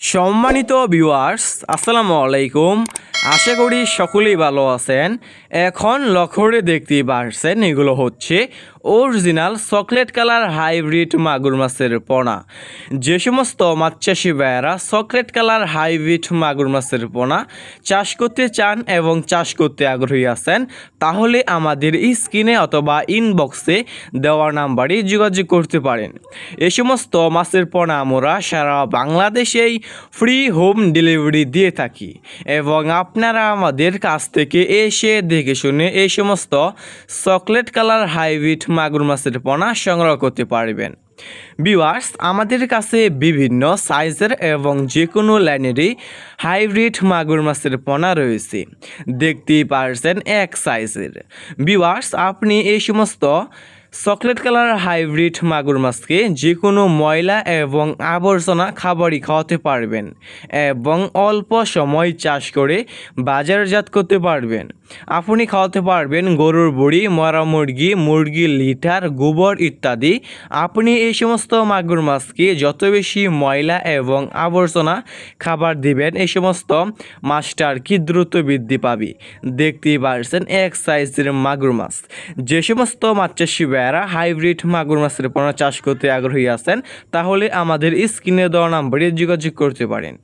সম্মানিত ভিউয়ার্স আসসালামু আলাইকুম। আশা করি সকলেই ভালো আছেন। এখন লক্ষ্যরে দেখতে পারছেন, এগুলো হচ্ছে অরিজিনাল চকলেট কালার হাইব্রিড মাগুর মাছের পোনা। যে সমস্ত মাছ চাষি ভাইয়েরা চকলেট কালার হাইব্রিড মাগুর মাছের পোনা চাষ করতে চান এবং চাষ করতে আগ্রহী আছেন, তাহলে আমাদের স্ক্রিনে অথবা ইনবক্সে দেওয়া নাম্বারে যোগাযোগ করতে পারেন। এ সমস্ত মাছের পোনা আমরা সারা বাংলাদেশেই ফ্রি হোম ডেলিভারি দিয়ে থাকি এবং আপনারা আমাদের কাছ থেকে এসে দেখে শুনে এই সমস্ত চকলেট কালার হাইব্রিড মাগুর মাছের পোনা সংগ্রহ করতে পারবেন। বিওয়ার্স আমাদের কাছে বিভিন্ন সাইজের এবং যে কোনো লাইনেরই হাইব্রিড মাগুর মাছের পোনা রয়েছে। দেখতেই পারছেন এক সাইজের। বিওয়ার্স আপনি এই সমস্ত চকলেট কালার হাইব্রিড মাগুর মাছকে যে কোনো ময়লা এবং আবর্জনা খাবারই খাওয়াতে পারবেন এবং অল্প সময় চাষ করে বাজারজাত করতে পারবেন। আপনি খাওয়াতে পারবেন গরুর বড়ি, মরা মুরগি মুরগির লিটার, গোবর ইত্যাদি। আপনি এই সমস্ত মাগুর মাছকে যত বেশি ময়লা এবং আবর্জনা খাবার দিবেন, এই সমস্ত মাছটার কি দ্রুত বৃদ্ধি পাবে? দেখতেই পারছেন এক সাইজের মাগুর মাছ। যে সমস্ত মাছ চাষি ভাইয়েরা হাইব্রিড মাগুর মাছের পোনা চাষ করতে আগ্রহী আছেন, তাহলে আমাদের স্ক্রিনে দেওয়া নাম্বারে যোগাযোগ করতে পারেন।